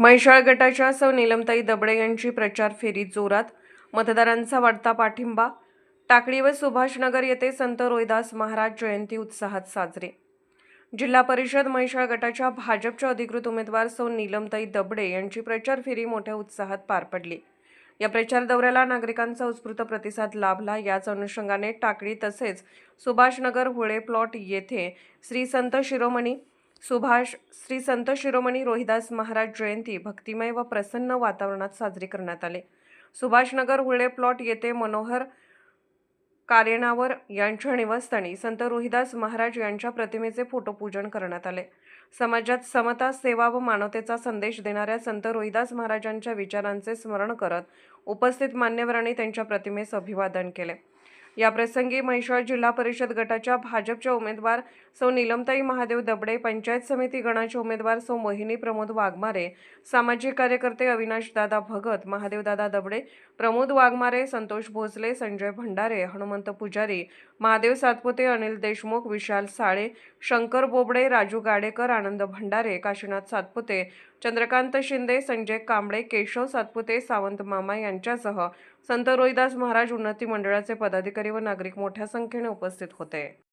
म्हैसाळ गटाच्या सौ नीलमताई दबडे यांची प्रचार फेरी जोरात. मतदारांचा वाढता पाठिंबा. टाकळी व सुभाषनगर येथे संत रोहिदास महाराज जयंती उत्साहात साजरी. जिल्हा परिषद म्हैसाळ गटाच्या भाजपच्या अधिकृत उमेदवार सौ नीलमताई दबडे यांची प्रचार फेरी मोठ्या उत्साहात पार पडली. या प्रचार दौऱ्याला नागरिकांचा उत्स्फूर्त प्रतिसाद लाभला. याच अनुषंगाने टाकळी तसेच सुभाषनगर हुळे प्लॉट येथे श्री संत शिरोमणी सुभाष श्री संत शिरोमणी रोहिदास महाराज जयंती भक्तिमय व प्रसन्न वातावरणात साजरी करण्यात आले. सुभाषनगर हुळे प्लॉट येथे मनोहर कारेणावर यांच्या निवासस्थानी संत रोहिदास महाराज यांच्या प्रतिमेचे फोटोपूजन करण्यात आले. समाजात समता सेवा व मानवतेचा संदेश देणाऱ्या संत रोहिदास महाराजांच्या विचारांचे स्मरण करत उपस्थित मान्यवरांनी त्यांच्या प्रतिमेस अभिवादन केले. याप्रसंगी म्हैसाळ जिल्हा परिषद गटाच्या भाजपच्या उमेदवार सौ नीलमताई महादेव दबडे पंचायत समिती गणाचे उमेदवार सौ मोहिनी प्रमोद वाघमारे सामाजिक कार्यकर्ते अविनाश दादा भगत महादेव दादा दबडे प्रमोद वाघमारे संतोष भोसले संजय भंडारे हनुमंत पुजारी महादेव सातपुते अनिल देशमुख विशाल साळे शंकर बोबडे राजू गाडेकर आनंद भंडारे काशीनाथ सातपुते चंद्रकांत शिंदे संजय कांबळे केशव सातपुते सावंत मामा यांच्यासह संत रोहिदास महाराज उन्नती मंडळाचे पदाधिकारी व नागरिक मोठ्या संख्येने उपस्थित होते.